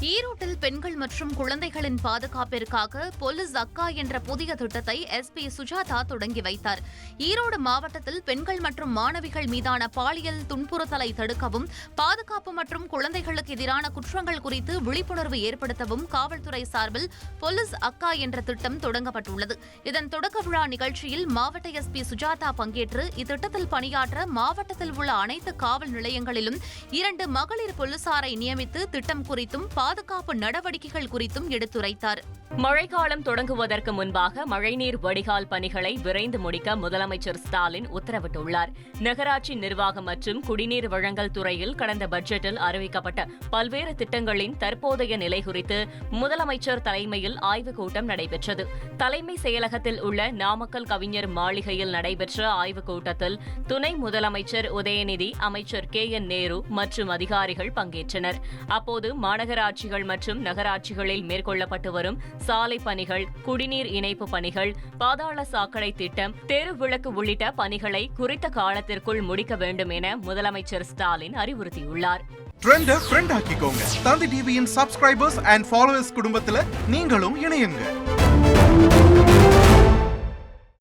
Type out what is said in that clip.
ஈரோட்டில் பெண்கள் மற்றும் குழந்தைகளின் பாதுகாப்பிற்காக போலீஸ் அக்கா என்ற புதிய திட்டத்தை எஸ்பி சுஜாதா தொடங்கி வைத்தார். ஈரோடு மாவட்டத்தில் பெண்கள் மற்றும் மாணவிகள் மீதான பாலியல் துன்புறுத்தலை தடுக்கவும் பாதுகாப்பு மற்றும் குழந்தைகளுக்கு எதிரான குற்றங்கள் குறித்து விழிப்புணர்வு ஏற்படுத்தவும் காவல்துறை சார்பில் போலீஸ் அக்கா என்ற திட்டம் தொடங்கப்பட்டுள்ளது. இதன் தொடக்க விழா நிகழ்ச்சியில் மாவட்ட எஸ்பி சுஜாதா பங்கேற்று இத்திட்டத்தில் பணியாற்ற மாவட்டத்தில் உள்ள அனைத்து காவல் நிலையங்களிலும் இரண்டு மகளிர் போலீசாரை நியமித்து திட்டம் குறித்தும் பாதுகாப்பு நடவடிக்கைகள் குறித்தும் எடுத்துரைத்தார். மழைக்காலம் தொடங்குவதற்கு முன்பாக மழைநீர் வடிகால் பணிகளை விரைந்து முடிக்க முதலமைச்சர் ஸ்டாலின் உத்தரவிட்டுள்ளார். நகராட்சி நிர்வாகம் மற்றும் குடிநீர் வழங்கல் துறையில் கடந்த பட்ஜெட்டில் அறிவிக்கப்பட்ட பல்வேறு திட்டங்களின் தற்போதைய நிலை குறித்து முதலமைச்சர் தலைமையில் ஆய்வுக் கூட்டம் நடைபெற்றது. தலைமை செயலகத்தில் உள்ள நாமக்கல் கவிஞர் மாளிகையில் நடைபெற்ற ஆய்வுக் கூட்டத்தில் துணை முதலமைச்சர் உதயநிதி அமைச்சர் கே என் நேரு மற்றும் அதிகாரிகள் பங்கேற்றனர். அப்போது மாநகராட்சி மாநகராட்சிகள் மற்றும் நகராட்சிகளில் மேற்கொள்ளப்பட்டு வரும் சாலை பணிகள் குடிநீர் இணைப்பு பணிகள் பாதாள சாக்கடை திட்டம் தெரு விளக்கு உள்ளிட்ட பணிகளை குறித்த காலத்திற்குள் முடிக்க வேண்டும் என முதலமைச்சர் ஸ்டாலின் அறிவுறுத்தியுள்ளார். தந்தி டிவியின் சப்ஸ்கிரைபர்ஸ் அண்ட் ஃபாலோவர்ஸ் குடும்பத்தில் நீங்களும் இணையுங்கள்